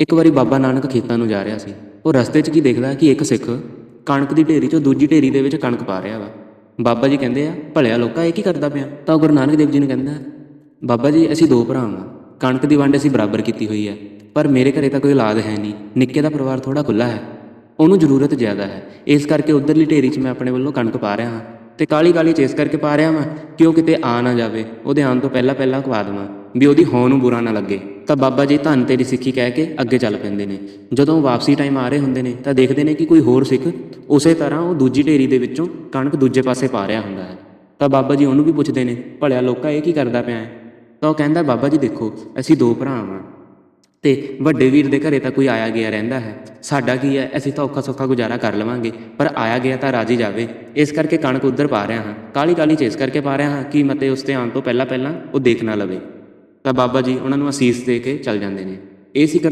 ਇੱਕ ਵਾਰੀ ਬਾਬਾ ਨਾਨਕ ਖੇਤਾਂ ਨੂੰ ਜਾ ਰਿਹਾ ਸੀ। ਉਹ ਰਸਤੇ 'ਚ ਕੀ ਦੇਖਦਾ ਕਿ ਇੱਕ ਸਿੱਖ ਕਣਕ ਦੀ ਢੇਰੀ 'ਚੋਂ ਦੂਜੀ ਢੇਰੀ ਦੇ ਵਿੱਚ ਕਣਕ ਪਾ ਰਿਹਾ ਵਾ। ਬਾਬਾ ਜੀ ਕਹਿੰਦੇ ਆ, ਭਲਿਆ ਲੋਕਾ, ਇਹ ਕੀ ਕਰਦਾ ਪਿਆ? ਤਾਂ ਗੁਰੂ ਨਾਨਕ ਦੇਵ ਜੀ ਨੂੰ ਕਹਿੰਦਾ, ਬਾਬਾ ਜੀ, ਅਸੀਂ ਦੋ ਭਰਾ ਹਾਂ ਕਣਕ ਦੀ ਵੰਡ ਅਸੀਂ ਬਰਾਬਰ ਕੀਤੀ ਹੋਈ ਹੈ ਪਰ ਮੇਰੇ ਘਰੇ ਤਾਂ ਕੋਈ ਔਲਾਦ ਹੈ ਨਹੀਂ। ਨਿੱਕੇ ਦਾ ਪਰਿਵਾਰ ਥੋੜਾ ਖੁੱਲਾ ਹੈ। ਉਹਨੂੰ ਜ਼ਰੂਰਤ ਜ਼ਿਆਦਾ ਹੈ। ਇਸ ਕਰਕੇ ਉਧਰਲੀ ਢੇਰੀ 'ਚ ਮੈਂ ਆਪਣੇ ਵੱਲੋਂ ਕਣਕ ਪਾ ਰਿਹਾ ਹਾਂ। ਤੇ ਕਾਲੀ ਕਾਲੀ ਚੇਸ ਕਰਕੇ ਪਾ ਰਿਹਾ ਵਾਂ ਕਿਉਂ ਕਿਤੇ ਆ ਨਾ ਜਾਵੇ। ਉਹਦੇ ਆਉਣ ਤੋਂ ਪਹਿਲਾਂ ਪਹਿਲਾਂ ਖਵਾ ਦੇਵਾਂ। ਵੀ ਉਹਦੀ ਹੋਂ ਨੂੰ ਬੁਰਾ ਨਾ ਲੱਗੇ। ਤਾਂ ਬਾਬਾ ਜੀ ਧੰਨ ਤੇਰੀ ਸਿੱਖੀ ਕਹਿ ਕੇ ਅੱਗੇ ਚੱਲ ਪੈਂਦੇ ਨੇ। ਜਦੋਂ ਵਾਪਸੀ ਟਾਈਮ ਆ ਰਹੇ ਹੁੰਦੇ ਨੇ, ਤਾਂ ਦੇਖਦੇ ਨੇ ਕਿ ਕੋਈ ਹੋਰ ਸਿੱਖ ਉਸੇ ਤਰ੍ਹਾਂ ਉਹ ਦੂਜੀ ਢੇਰੀ ਦੇ ਵਿੱਚੋਂ ਕਣਕ ਦੂਜੇ ਪਾਸੇ ਪਾ ਰਿਹਾ ਹੁੰਦਾ ਹੈ। ਤਾਂ ਬਾਬਾ ਜੀ ਉਹਨੂੰ ਵੀ ਪੁੱਛਦੇ ਨੇ, ਭਲਿਆ ਲੋਕਾ, ਇਹ ਕੀ ਕਰਦਾ ਪਿਆ ਹੈ? ਤਾਂ ਉਹ ਕਹਿੰਦਾ, ਬਾਬਾ ਜੀ ਦੇਖੋ, ਅਸੀਂ ਦੋ ਭਰਾ ਹਾਂ ਤੇ ਵੱਡੇ ਵੀਰ ਦੇ ਘਰੇ ਤਾਂ ਕੋਈ ਆਇਆ ਗਿਆ ਰਹਿੰਦਾ ਹੈ। ਸਾਡਾ ਕੀ ਹੈ? ਅਸੀਂ ਤਾਂ ਔਖਾ ਸੌਖਾ ਗੁਜ਼ਾਰਾ ਕਰ ਲਵਾਂਗੇ, ਪਰ ਆਇਆ ਗਿਆ ਤਾਂ ਰਾਜੀ ਜਾਵੇ। ਇਸ ਕਰਕੇ ਕਣਕ ਉਧਰ ਪਾ ਰਿਹਾ ਹਾਂ। ਕਾਲੀ ਕਾਲੀ ਚੇਸ ਕਰਕੇ ਪਾ ਰਿਹਾ ਹਾਂ ਕਿ ਮਤੇ ਉਸ ਤੇ ਆਉਣ ਤੋਂ ਪਹਿਲਾਂ ਪਹਿਲਾਂ ਉਹ ਦੇਖ ਨਾ ਲਵੇ। ਤਾਂ ਬਾਬਾ ਜੀ ਉਹਨਾਂ ਨੂੰ ਅਸੀਸ ਦੇ ਕੇ ਚੱਲ ਜਾਂਦੇ ਨੇ। ਇਹ ਸੀ ਕਰ